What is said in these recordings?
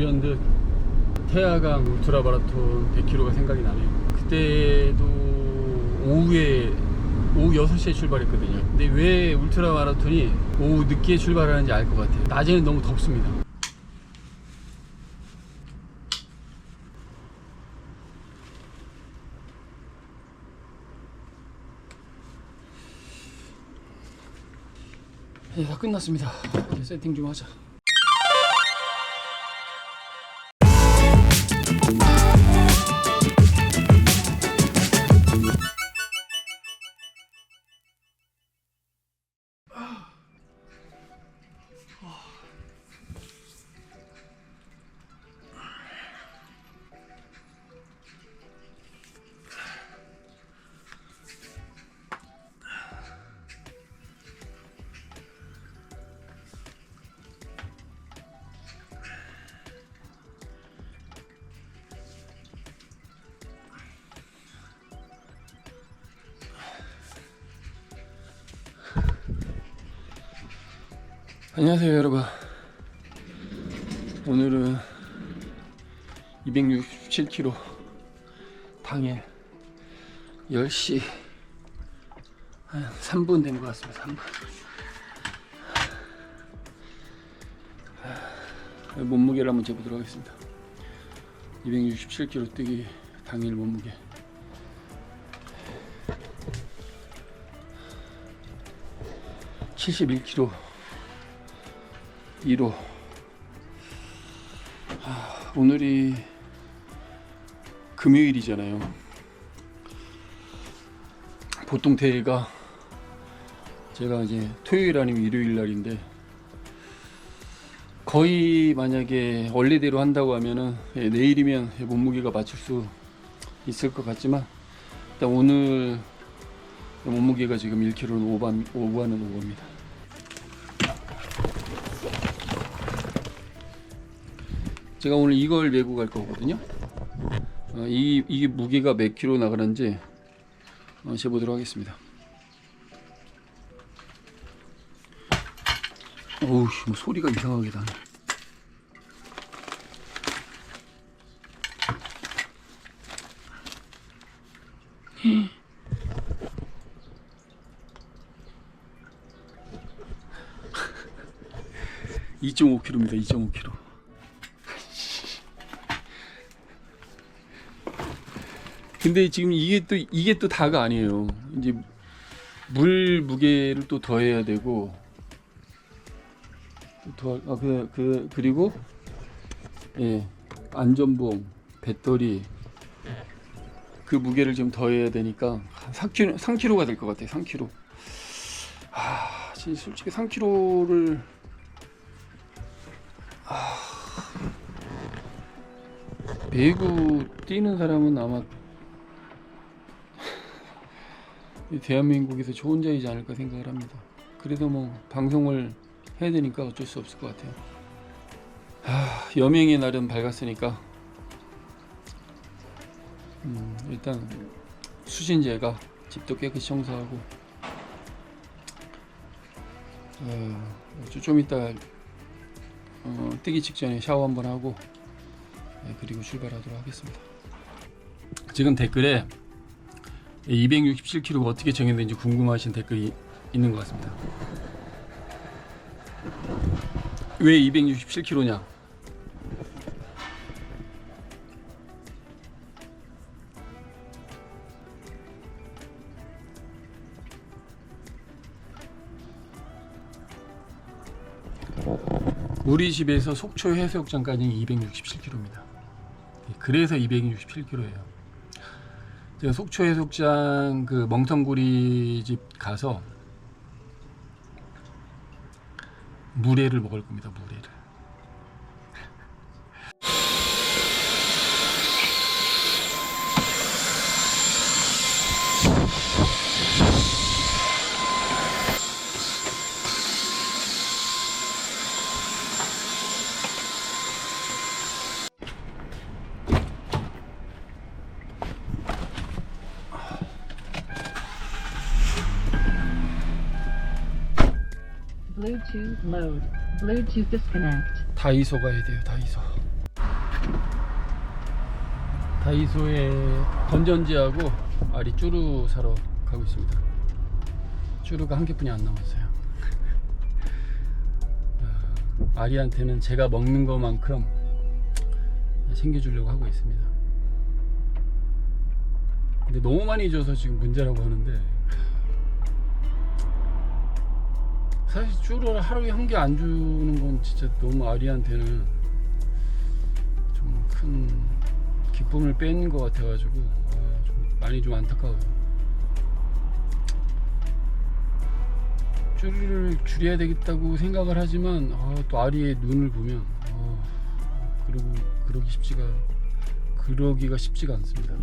불현듯 태화강 울트라 마라톤 100km가 생각이 나네요. 그때도 오후에 오후 6시에 출발했거든요. 근데 왜 울트라 마라톤이 오후 늦게 출발하는지 알 것 같아요. 낮에는 너무 덥습니다. 예, 다 끝났습니다. 이제 세팅 좀 하자. 안녕하세요 여러분. 오늘은 267km 당일 10시 한 3분 된 것 같습니다 3분. 아, 몸무게를 한번 재보도록 하겠습니다. 267km 뛰기 당일 몸무게. (71kg) 1호 아, 오늘이 금요일이잖아요. 보통 대회가 제가 이제 토요일 아니면 일요일 날인데 거의 만약에 원래대로 한다고 하면은 예, 내일이면 몸무게가 맞출 수 있을 것 같지만 일단 오늘 몸무게가 지금 1kg는 오버, 오버하는 오버입니다 제가 오늘 이걸 메고 갈 거거든요. 어, 이, 이 무게가 몇 킬로 나가는지 어, 재보도록 하겠습니다. 어우, 뭐 소리가 이상하게 나네. (2.5kg입니다) (2.5kg) 근데 지금 이게 또 이게 또 다가 아니에요. 이제 물 무게를 또 더해야 되고 더아그 그 그리고 예 안전봉 배터리 그 무게를 좀 더해야 되니까 한 3kg 3kg가 될 것 같아요. 3kg. 아 진짜 솔직히 3kg를 아, 배구 뛰는 사람은 아마 이 대한민국에서 저 혼자이지 않을까 생각을 합니다. 그래도 뭐 방송을 해야 되니까 어쩔 수 없을 것 같아요. 하, 여명의 날은 밝았으니까 음, 일단 수신제가 집도 깨끗이 청소하고 어, 좀 이따 어, 뜨기 직전에 샤워 한번 하고 네, 그리고 출발하도록 하겠습니다. 지금 댓글에 267kg가 어떻게 정했는지 궁금하신 댓글이 있는 것 같습니다. 왜 267kg냐? 우리 집에서 속초 해수욕장까지 267km입니다. 그래서 267km예요. 제가 속초 해수욕장 그 멍텅구리 집 가서 물회를 먹을 겁니다. 물회를. 다이소 가야 돼요. 다이소. 다이소에 건전지하고 아리 쭈루 사러 가고 있습니다. 쭈루가 한 개뿐이 안 남았어요. 아, 아리한테는 제가 먹는 것만큼 챙겨주려고 하고 있습니다. 근데 너무 많이 줘서 지금 문제라고 하는데 사실 쭈루를 하루에 한 개 안 주는 건 진짜 너무 아리한테는 좀 큰 기쁨을 뺀 것 같아가지고 아, 좀 많이 좀 안타까워요. 쭈루를 줄여야 되겠다고 생각을 하지만 아, 또 아리의 눈을 보면 아, 그러고 그러기 쉽지가 그러기가 쉽지가 않습니다.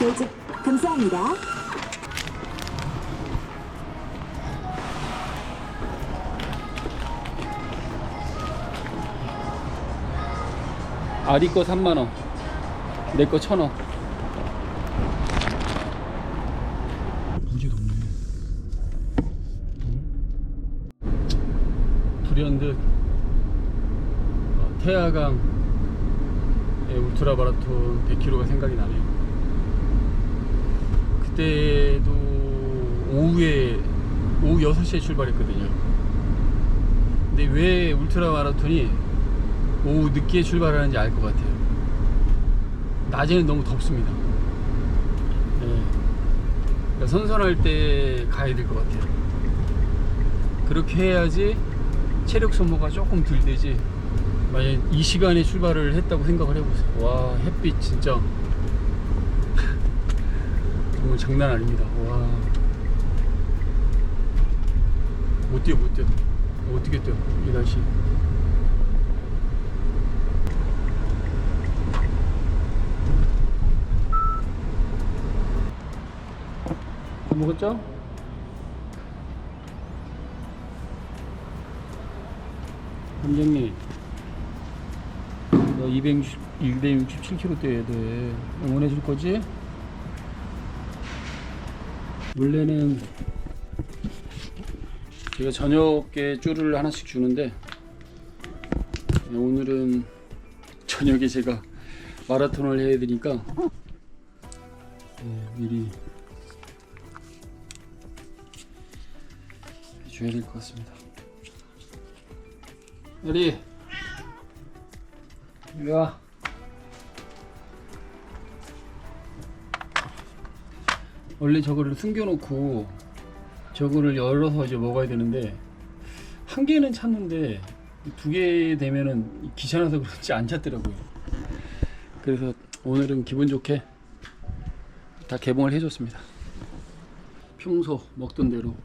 매직 감사합니다. 아리 거 3만 원, 내 거 1천 원. 문제도 없네. 응? 불현듯 어, 태화강의 울트라 마라톤 100km가 생각이 나네요. 그때도 오후에 오후 6시에 출발했거든요. 근데 왜 울트라 마라톤이 오후 늦게 출발하는지 알 것 같아요. 낮에는 너무 덥습니다. 예. 그러니까 선선할 때 가야 될 것 같아요. 그렇게 해야지 체력 소모가 조금 덜 되지. 만약 이 시간에 출발을 했다고 생각을 해보세요. 와 햇빛 진짜 정말 장난 아닙니다. 와. 못 뛰어 못 뛰어. 어떻게 뛰어 이 날씨. 밥 먹었죠? 함정님 너 260, 267kg 뛰어야 돼 응원해 줄 거지? 원래는 제가 저녁에 쭈를 하나씩 주는데 네, 오늘은 저녁에 제가 마라톤을 해야 되니까 네, 미리 해줘야 될 것 같습니다. 우리 이리 와. 원래 저거를 숨겨놓고 저거를 열어서 이제 먹어야 되는데 한 개는 찾는데 두 개 되면은 귀찮아서 그런지 안 찾더라고요. 그래서 오늘은 기분 좋게 다 개봉을 해줬습니다. 평소 먹던 대로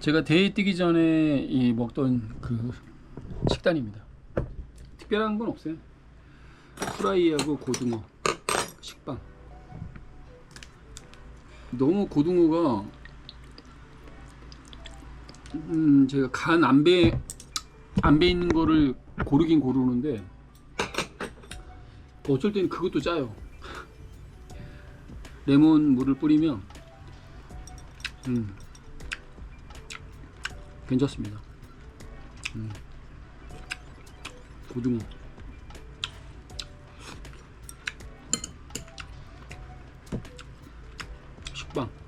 제가 대회 뛰기 전에 이 먹던 그 식단입니다. 특별한 건 없어요. 프라이하고 고등어 식빵. 너무 고등어가 음 제가 간 안배 안배 있는 거를 고르긴 고르는데 어쩔 때는 그것도 짜요. 레몬 물을 뿌리면 음 괜찮습니다. 음. 고등어. 식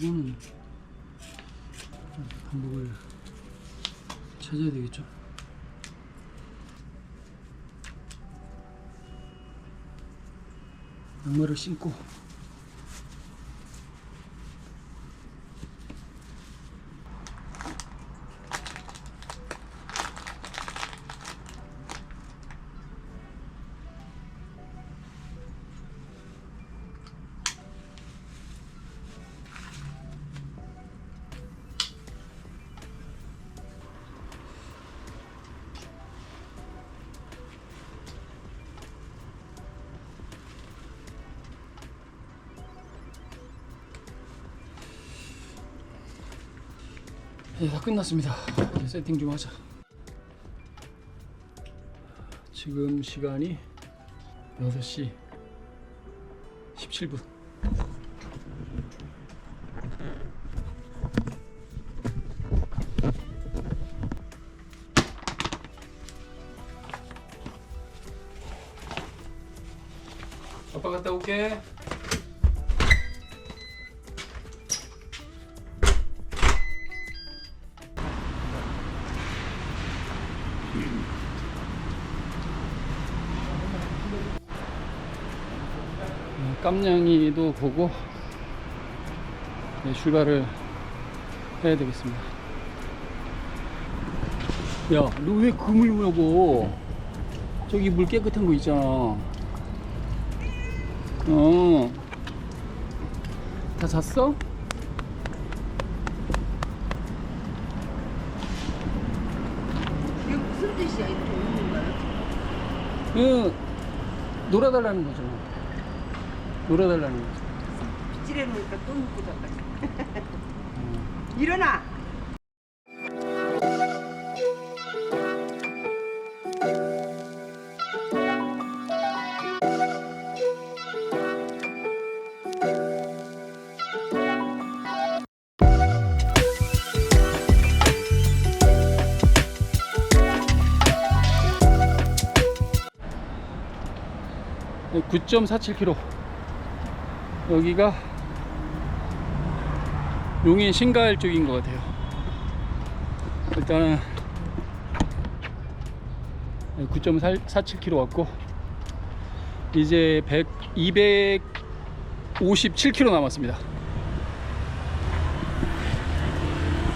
빵. 수건은 방법을 찾아야 되겠죠. 양말을 신고 네, 다 끝났습니다. 이제 세팅 좀 하자. 지금 시간이 6시 17분. 아빠 갔다 올게. 깜냥이도 보고 네, 출발을 해야 되겠습니다. 야, 너왜 그물 물고? 저기 물 깨끗한 거 있잖아. 어. 다 잤어? 이게 무슨 뜻이야 이렇게 웃는 거야? 응. 놀아달라는 거잖아. 놀아달라는 거죠. 빗질해 놓으니까 또 눕고 잤다. 일어나. 네, 9.47km. 여기가 용인 신가을 쪽인 것 같아요. 일단은 9.47km 왔고 이제 100, 257km 남았습니다.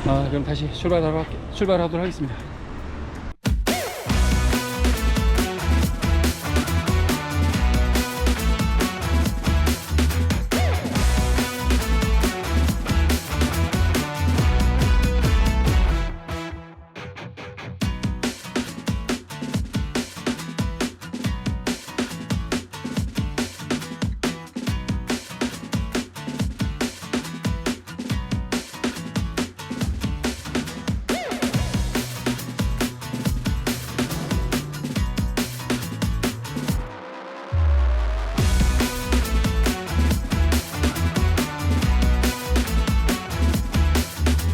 아, 그럼 다시 출발하도록, 출발하도록 하겠습니다.